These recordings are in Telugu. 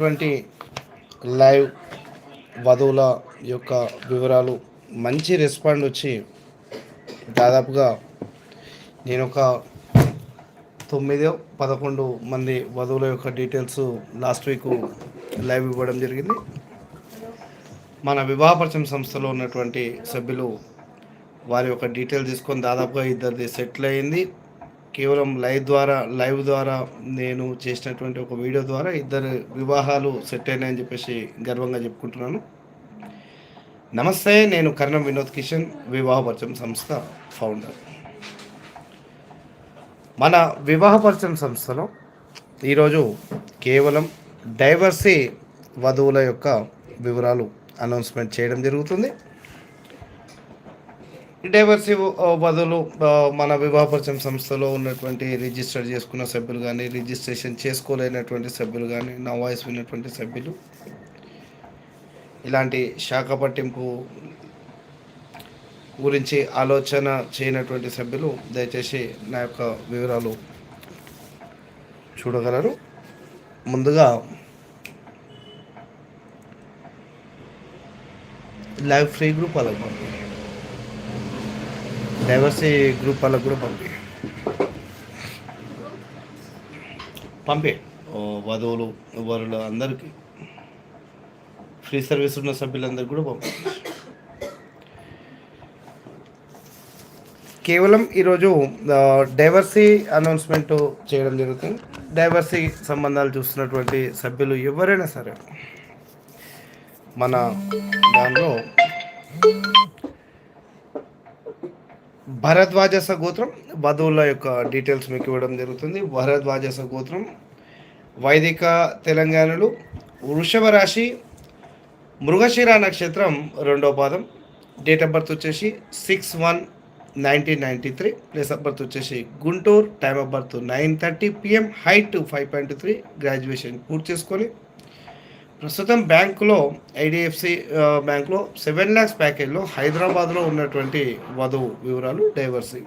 ఇటువంటి లైవ్ వధువుల యొక్క వివరాలు మంచి రెస్పాండ్ వచ్చి దాదాపుగా నేను ఒక తొమ్మిదో పదకొండు మంది వధువుల యొక్క డీటెయిల్స్ లాస్ట్ వీక్ లైవ్ ఇవ్వడం జరిగింది. మన వివాహపరిచయం సంస్థలో ఉన్నటువంటి సభ్యులు వారి యొక్క డీటెయిల్ తీసుకొని దాదాపుగా ఇద్దరిది సెటిల్ అయింది. కేవలం లైవ్ ద్వారా లైవ్ ద్వారా నేను చేసినటువంటి ఒక వీడియో ద్వారా ఇద్దరు వివాహాలు సెట్ అయినాయని చెప్పేసి గర్వంగా చెప్పుకుంటున్నాను. నమస్తే నేను కర్ణం వినోద్ కిషన్ వివాహపరిచయం సంస్థ ఫౌండర్. మన వివాహపరిచయం సంస్థలో ఈరోజు కేవలం డైవర్సీ వధువుల యొక్క వివరాలు అనౌన్స్మెంట్ చేయడం జరుగుతుంది. డైవర్సి uh, బదులు uh, మన వివాహపరిచయం సంస్థలో ఉన్నటువంటి రిజిస్టర్ చేసుకున్న సభ్యులు కానీ రిజిస్ట్రేషన్ చేసుకోలేనటువంటి సభ్యులు కానీ నా వాయిస్ విన్నటువంటి సభ్యులు ఇలాంటి శాఖ పట్టింపు గురించి ఆలోచన చేయనటువంటి సభ్యులు దయచేసి నా యొక్క వివరాలు చూడగలరు. ముందుగా లైవ్ ఫ్రీ గ్రూప్ అలాగ డైవర్సీ గ్రూప్ వాళ్ళకు కూడా పంపి. పంపే. వధువులు వరులు అందరికీ. ఫ్రీ సర్వీస్ ఉన్న సభ్యులందరికీ కూడా పంపి. కేవలం ఈరోజు డైవర్సీ అనౌన్స్మెంట్ చేయడం జరుగుతుంది. డైవర్సీ సంబంధాలు చూస్తున్నటువంటి సభ్యులు ఎవరైనా సరే మన దానిలో భరద్వాజస గోత్రం వధువుల యొక్క డీటెయిల్స్ మీకు ఇవ్వడం జరుగుతుంది. భరద్వాజస గోత్రం వైదిక తెలంగాణలో వృషభ రాశి మృగశిర నక్షత్రం రెండో పాదం. డేట్ ఆఫ్ బర్త్ వచ్చేసి six one nineteen ninety three place of birth వచ్చేసి Guntur. Time of birth nine thirty PM height five point three graduation పూర్తి చేసుకొని ప్రస్తుతం బ్యాంకులో ఐడిఎఫ్సి బ్యాంకులో సెవెన్ ల్యాక్స్ ప్యాకేజ్లో హైదరాబాద్లో ఉన్నటువంటి వధువు వివరాలు డైవర్సీ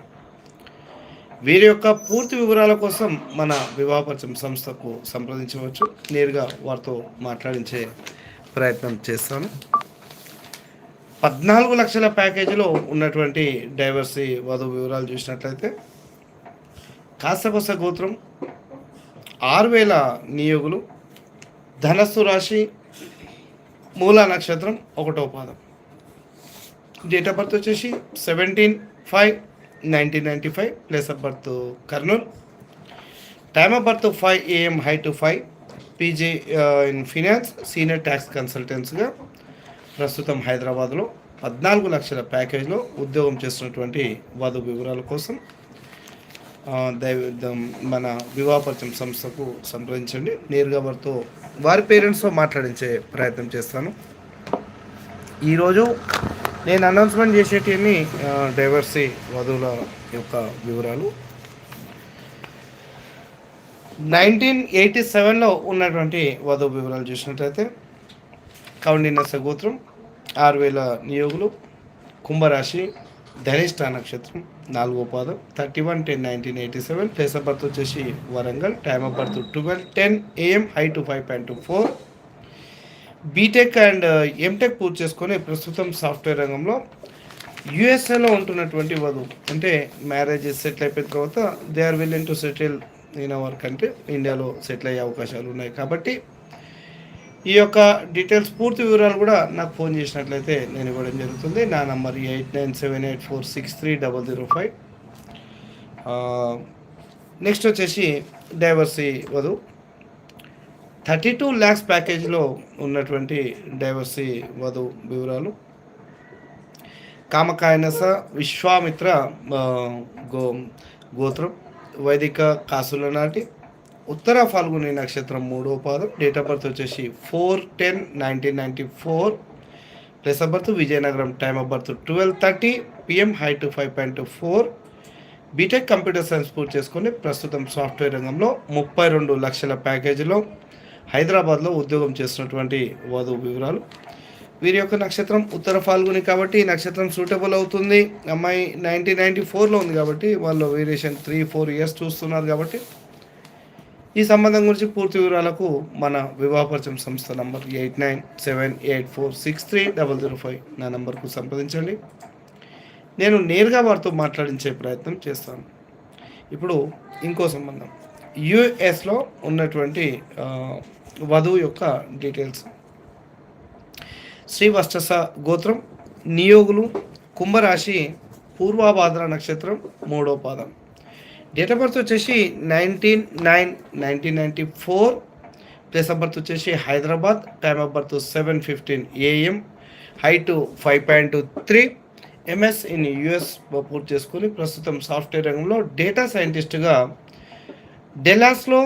వీరి యొక్క పూర్తి వివరాల కోసం మన వివాహపరిచయం సంస్థకు సంప్రదించవచ్చు. నేరుగా వారితో మాట్లాడించే ప్రయత్నం చేస్తాను. పద్నాలుగు లక్షల ప్యాకేజీలో ఉన్నటువంటి డైవర్సీ వధువు వివరాలు చూసినట్లయితే కాసకొస గోత్రం ఆరు వేల నియోగులు ధనస్సు రాశి మూల నక్షత్రం ఒకటో పాదం. డేట్ ఆఫ్ బర్త్ వచ్చేసి seventeen five nineteen ninety five place of birth Kurnool time of birth five AM height five PG in finance senior tax కన్సల్టెన్స్గా ప్రస్తుతం హైదరాబాద్లో పద్నాలుగు లక్షల ప్యాకేజ్లో ఉద్యోగం చేస్తున్నటువంటి వధు వివరాల కోసం దైవ మన వివాహపరిచయం సంస్థకు సంప్రదించండి. నేరుగా వారితో వారి పేరెంట్స్తో మాట్లాడించే ప్రయత్నం చేస్తాను. ఈరోజు నేను అనౌన్స్మెంట్ చేసేటివన్నీ డైవర్సీ వధువుల యొక్క వివరాలు. నైన్టీన్ ఎయిటీ సెవెన్లో ఉన్నటువంటి వధువు వివరాలు చూసినట్లయితే కౌండిన్య గోత్రం ఆరు వేల నియోగులు కుంభరాశి ధనిష్ట నక్షత్రం నాలుగో పాదం. Thirty one ten nineteen eighty seven. Place of birth వచ్చేసి Warangal. Time of birth twelve ten AM height five point two four BTech and MTech పూర్తి చేసుకొని ప్రస్తుతం సాఫ్ట్వేర్ రంగంలో యుఎస్ఏలో ఉంటున్నటువంటి వధువు. అంటే మ్యారేజ్ సెటిల్ అయిపోయిన తర్వాత they are willing to settle in our country ఇండియాలో సెటిల్ అయ్యే అవకాశాలు ఉన్నాయి. కాబట్టి ఈ యొక్క డీటెయిల్స్ పూర్తి వివరాలు కూడా నాకు ఫోన్ చేసినట్లయితే నేను ఇవ్వడం జరుగుతుంది. నా number eight nine seven eight four six three double zero five. Next వచ్చేసి డైవర్సీ వధు. థర్టీ టూ ల్యాక్స్ ప్యాకేజ్లో ఉన్నటువంటి డైవర్సీ వధు వివరాలు. కామకాయనస విశ్వామిత్ర గో గోత్రం వైదిక కాసుల నాటి ఉత్తర ఫాల్గుని నక్షత్రం మూడో పాదం డేట్ ఆఫ్ బర్త్ వచ్చేసి four ten nineteen ninety four place of birth Vizianagaram time of birth twelve thirty PM height five point four BTech computer science పూర్తి చేసుకొని ప్రస్తుతం సాఫ్ట్వేర్ రంగంలో ముప్పై రెండు లక్షల ప్యాకేజీలో హైదరాబాద్లో ఉద్యోగం చేస్తున్నటువంటి వధువు వివరాలు. వీరి యొక్క నక్షత్రం ఉత్తర ఫాల్గుని కాబట్టి ఈ నక్షత్రం సూటబుల్ అవుతుంది. అమ్మాయి నైన్టీన్ నైంటీ ఫోర్లో ఉంది కాబట్టి వాళ్ళు వేరియేషన్ త్రీ ఫోర్ ఇయర్స్ చూస్తున్నారు కాబట్టి ఈ సంబంధం గురించి పూర్తి వివరాలకు మన వివాహపరిచయం సంస్థ number eight nine seven eight four six three double zero five నా నంబర్కు సంప్రదించండి. నేను నేరుగా వారితో మాట్లాడించే ప్రయత్నం చేస్తాను. ఇప్పుడు ఇంకో సంబంధం. యుఎస్లో ఉన్నటువంటి వధువు యొక్క డీటెయిల్స్. శ్రీవష్టస గోత్రం నియోగులు కుంభరాశి పూర్వాభాద్ర నక్షత్రం మూడో పాదం. డేట్ ఆఫ్ బర్త్ వచ్చేసి nineteen nine nineteen ninety four place of birth వచ్చేసి Hyderabad. Time of birth seven fifteen AM height five point three MS in US పూర్తి చేసుకుని ప్రస్తుతం సాఫ్ట్వేర్ రంగంలో డేటా సైంటిస్ట్గా డెలాస్లో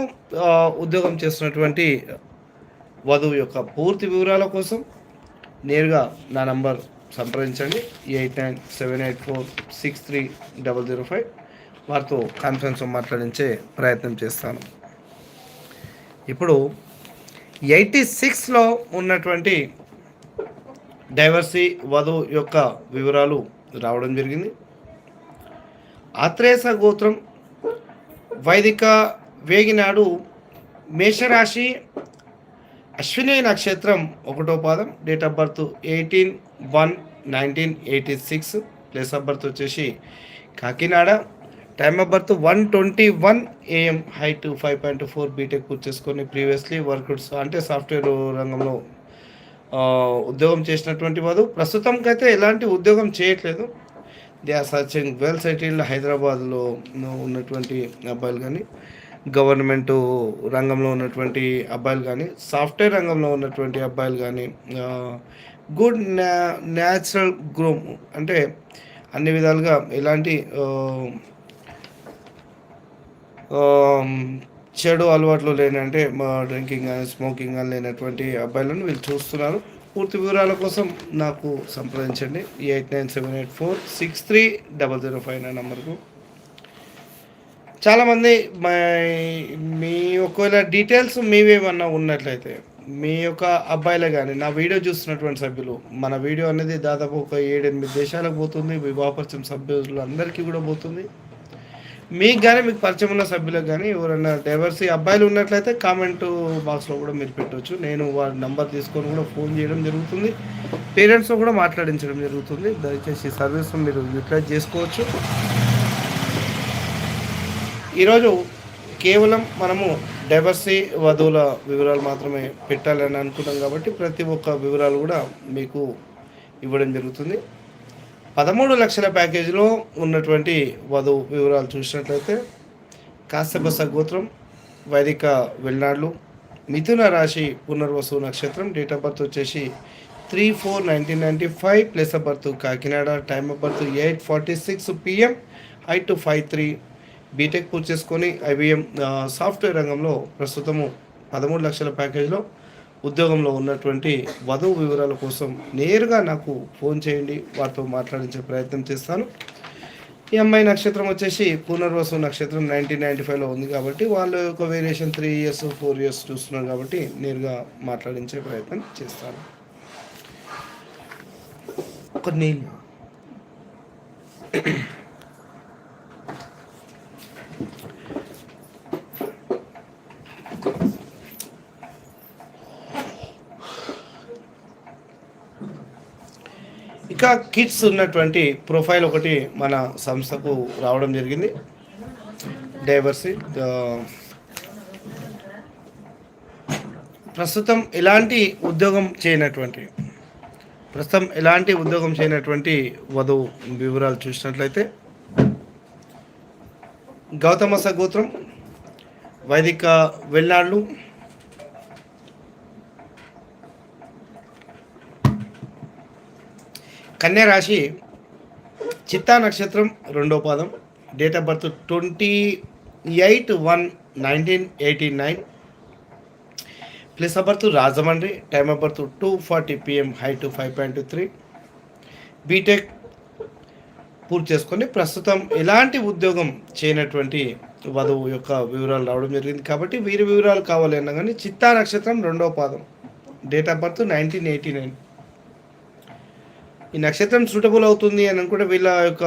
ఉద్యోగం చేస్తున్నటువంటి వధువు యొక్క పూర్తి వివరాల కోసం నేరుగా నా నంబర్ సంప్రదించండి. Eight nine seven eight four six three double zero five. వారితో కాన్ఫరెన్స్ మాట్లాడించే ప్రయత్నం చేస్తాను. ఇప్పుడు ఎయిటీ సిక్స్లో ఉన్నటువంటి డైవర్సీ వధువు యొక్క వివరాలు రావడం జరిగింది. ఆత్రేస గోత్రం వైదిక వేగినాడు మేషరాశి అశ్విని నక్షత్రం ఒకటో పాదం date of birth eighteen one nineteen eighty six place of birth వచ్చేసి Kakinada. Time of birth one twenty one AM height five point four BTech పూర్తి చేసుకొని ప్రీవియస్లీ వర్క్స్ అంటే సాఫ్ట్వేర్ రంగంలో ఉద్యోగం చేసినటువంటి వారు ప్రస్తుతంకైతే ఎలాంటి ఉద్యోగం చేయట్లేదు. They are searching well settled హైదరాబాద్లో ఉన్నటువంటి అబ్బాయిలు కానీ గవర్నమెంట్ రంగంలో ఉన్నటువంటి అబ్బాయిలు కానీ సాఫ్ట్వేర్ రంగంలో ఉన్నటువంటి అబ్బాయిలు కానీ గుడ్ న్యా న్యాచురల్ గ్రోమ్ అంటే అన్ని విధాలుగా ఎలాంటి చెడు అలవాట్లు లేని అంటే డ్రింకింగ్ కానీ స్మోకింగ్ కానీ లేనటువంటి అబ్బాయిలను వీళ్ళు చూస్తున్నారు. పూర్తి వివరాల కోసం నాకు సంప్రదించండి. Eight nine seven eight four six three double zero five nine నెంబర్కు. చాలామంది మీ ఒకవేళ డీటెయిల్స్ మీవేమన్నా ఉన్నట్లయితే మీ యొక్క అబ్బాయిలే కానీ నా వీడియో చూస్తున్నటువంటి సభ్యులు మన వీడియో అనేది దాదాపు ఒక ఏడెనిమిది దేశాలకు పోతుంది వివాహపరిచయం సభ్యులు అందరికీ కూడా పోతుంది. మీకు కానీ మీకు పరిచయం ఉన్న సభ్యులకు కానీ ఎవరైనా డైవర్సీ అబ్బాయిలు ఉన్నట్లయితే కామెంట్ బాక్స్లో కూడా మీరు పెట్టవచ్చు నేను వారి నంబర్ తీసుకొని కూడా ఫోన్ చేయడం జరుగుతుంది. పేరెంట్స్తో కూడా మాట్లాడించడం జరుగుతుంది. దయచేసి సర్వీస్ మీరు యూటిలైజ్ చేసుకోవచ్చు. ఈరోజు కేవలం మనము డైవర్సీ వధువుల వివరాలు మాత్రమే పెట్టాలని అనుకున్నాం కాబట్టి ప్రతి ఒక్క వివరాలు కూడా మీకు ఇవ్వడం జరుగుతుంది. పదమూడు లక్షల ప్యాకేజీలో ఉన్నటువంటి వధువు వివరాలు చూసినట్లయితే కాశ్యపస గోత్రం వైదిక వెల్నాడులు మిథున రాశి పునర్వసు నక్షత్రం డేట్ ఆఫ్ బర్త్ వచ్చేసి three four nineteen ninety five place of birth Kakinada time of birth eight forty six PM height five three BTech పూర్తి చేసుకొని ఐబిఎం సాఫ్ట్వేర్ రంగంలో ప్రస్తుతము పదమూడు లక్షల ప్యాకేజ్లో ఉద్యోగంలో ఉన్నటువంటి వధువు వివరాల కోసం నేరుగా నాకు ఫోన్ చేయండి. వారితో మాట్లాడించే ప్రయత్నం చేస్తాను. ఈ అమ్మాయి నక్షత్రం వచ్చేసి పునర్వసు నక్షత్రం నైన్టీన్ నైంటీ ఫైవ్లో ఉంది కాబట్టి వాళ్ళ యొక్క variation three years four years చూస్తున్నారు కాబట్టి నేరుగా మాట్లాడించే ప్రయత్నం చేస్తాను. ఒక ఇక కిడ్స్ ఉన్నటువంటి ప్రొఫైల్ ఒకటి మన సంస్థకు రావడం జరిగింది. డైవర్సి ప్రస్తుతం ఎలాంటి ఉద్యోగం చేయనటువంటి ప్రస్తుతం ఎలాంటి ఉద్యోగం చేయనటువంటి వధువు వివరాలు చూసినట్లయితే గౌతమస గోత్రం వైదిక వెల్నాళ్ళు కన్యరాశి చిత్తా నక్షత్రం రెండో పాదం. Date of birth twenty eight one nineteen eighty nine place of birth Rajahmundry time of birth two forty PM to five point three BTech పూర్తి చేసుకొని ప్రస్తుతం ఎలాంటి ఉద్యోగం చేయనటువంటి వధువు యొక్క వివరాలు రావడం జరిగింది కాబట్టి వీరి వివరాలు కావాలి అన్నా కానీ చిత్తా నక్షత్రం రెండో పాదం. Date of birth nineteen eighty nine ఈ నక్షత్రం సూటబుల్ అవుతుంది అని అనుకుంటే వీళ్ళ యొక్క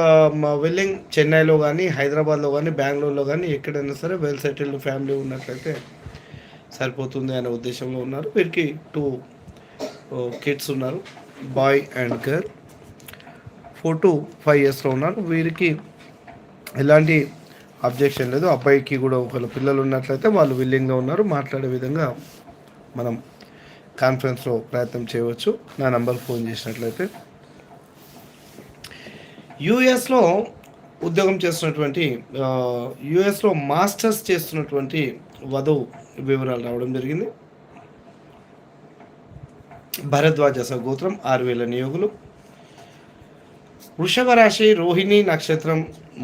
వెల్లింగ్ చెన్నైలో కానీ హైదరాబాద్లో కానీ బెంగళూరులో కానీ ఎక్కడైనా సరే వెల్ సెటిల్డ్ ఫ్యామిలీ ఉన్నట్లయితే సరిపోతుంది అనే ఉద్దేశంలో ఉన్నారు. వీరికి టూ కిడ్స్ ఉన్నారు boy and girl four to five ఇయర్స్లో ఉన్నారు. వీరికి ఎలాంటి అబ్జెక్షన్ లేదు. అబ్బాయికి కూడా ఒకవేళ పిల్లలు ఉన్నట్లయితే వాళ్ళు విల్లింగ్గా ఉన్నారు. మాట్లాడే విధంగా మనం కాన్ఫరెన్స్లో ప్రయత్నం చేయవచ్చు. నా నంబర్ ఫోన్ చేసినట్లయితే యుఎస్లో ఉద్యోగం చేస్తున్నటువంటి యుఎస్లో మాస్టర్స్ చేస్తున్నటువంటి వధువు వివరాలు రావడం జరిగింది. భరద్వాజ సగోత్రం ఆరు వేల నియోగులు. వృషభ రాశి రోహిణి నక్షత్రం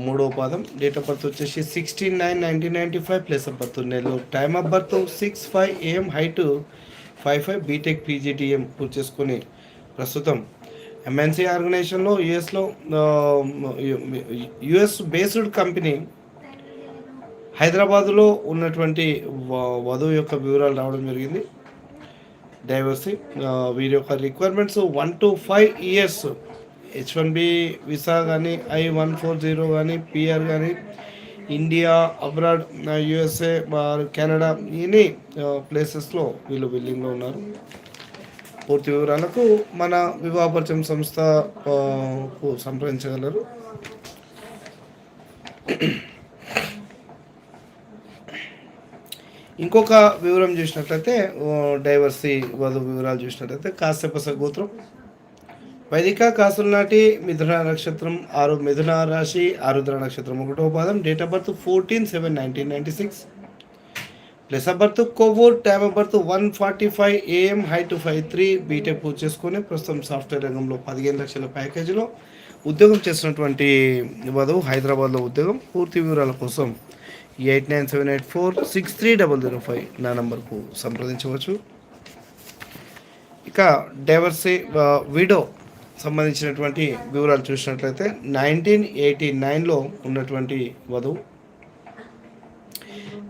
మూడో పాదం. డేట్ ఆఫ్ బర్త్ వచ్చేసి sixteen nine nineteen ninety five place of birth Nellore. Time of birth six five AM height five five BTech PGDM పూర్తి చేసుకొని ప్రస్తుతం ఎంఎన్సీ ఆర్గనైజేషన్లో యుఎస్లో యుఎస్ బేస్డ్ కంపెనీ హైదరాబాదులో ఉన్నటువంటి వ- వధువు యొక్క వివరాలు రావడం జరిగింది. డైవర్సీ వీరి యొక్క requirements one to five years H one B visa కానీ ఐ వన్ ఫోర్ జీరో కానీ పిఆర్ కానీ India abroad USA Canada any ప్లేసెస్లో వీళ్ళు బిల్డింగ్లో ఉన్నారు. పూర్తి వివరాలకు మన వివాహపరిచయం సంస్థ కు సంప్రదించగలరు. ఇంకొక వివరం చూసినట్లయితే డైవర్సీ వధు వివరాలు చూసినట్లయితే కాశ్యపస గోత్రం. వైదిక కాసుల నాటి మిథున నక్షత్రం ఆరు మిథున రాశి ఆరుద్ర నక్షత్రం ఒకటో పాదం date of birth fourteen seven nineteen ninety six. Place of birth Kovur time of birth one forty five AM height five three BTech పూర్తి చేసుకొని ప్రస్తుతం సాఫ్ట్వేర్ రంగంలో పదిహేను లక్షల ప్యాకేజీలో ఉద్యోగం చేసినటువంటి వధువు హైదరాబాద్లో ఉద్యోగం. పూర్తి వివరాల కోసం eight nine seven eight four six three double zero five నా నంబర్కు సంప్రదించవచ్చు. ఇక డైవర్సీ విడో సంబంధించినటువంటి వివరాలు చూసినట్లయితే నైన్టీన్ ఎయిటీ నైన్లో ఉన్నటువంటి వధువు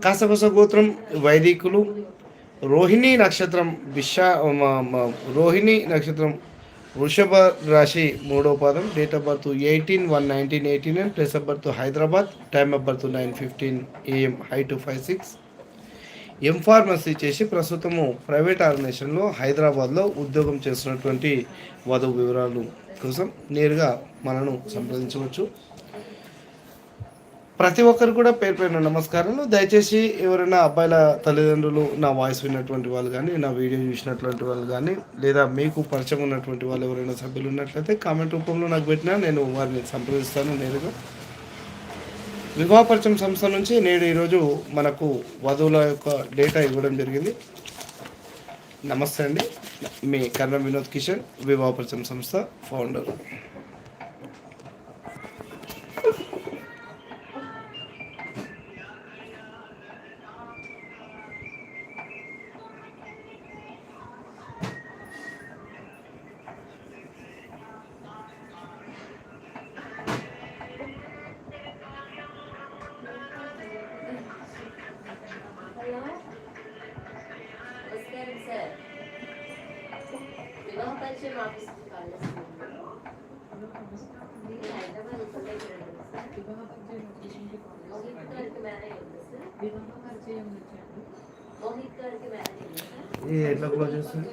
కాసపస గోత్రం వైదికులు రోహిణి నక్షత్రం విశా రోహిణి నక్షత్రం వృషభ రాశి మూడో పాదం date of birth eighteen one nineteen eighty nine place of birth Hyderabad time of birth nine fifteen AM height five six M pharmacy చేసి ప్రస్తుతము ప్రైవేట్ ఆర్గనైజేషన్లో హైదరాబాద్లో ఉద్యోగం చేస్తున్నటువంటి వధువు వివరాలు కోసం నేరుగా మనను సంప్రదించవచ్చు. ప్రతి ఒక్కరు కూడా పేరు పైన నమస్కారాలు. దయచేసి ఎవరైనా అబ్బాయిల తల్లిదండ్రులు నా వాయిస్ విన్నటువంటి వాళ్ళు కానీ నా వీడియో చూసినటువంటి వాళ్ళు కానీ లేదా మీకు పరిచయం ఉన్నటువంటి వాళ్ళు ఎవరైనా సభ్యులు ఉన్నట్లయితే కామెంట్ రూపంలో నాకు పెట్టినా నేను వారిని సంప్రదిస్తాను నేరుగా. వివాహ పరిచయం సంస్థ నుంచి నేడు ఈరోజు మనకు వధువుల యొక్క డేటా ఇవ్వడం జరిగింది. నమస్తే అండి. మీ కర్ణం వినోద్ కిషన్ వివాహ పరిచయం సంస్థ ఫౌండర్ సార్ ఏ ఎట్లా క్లోజ్ చేస్తుంది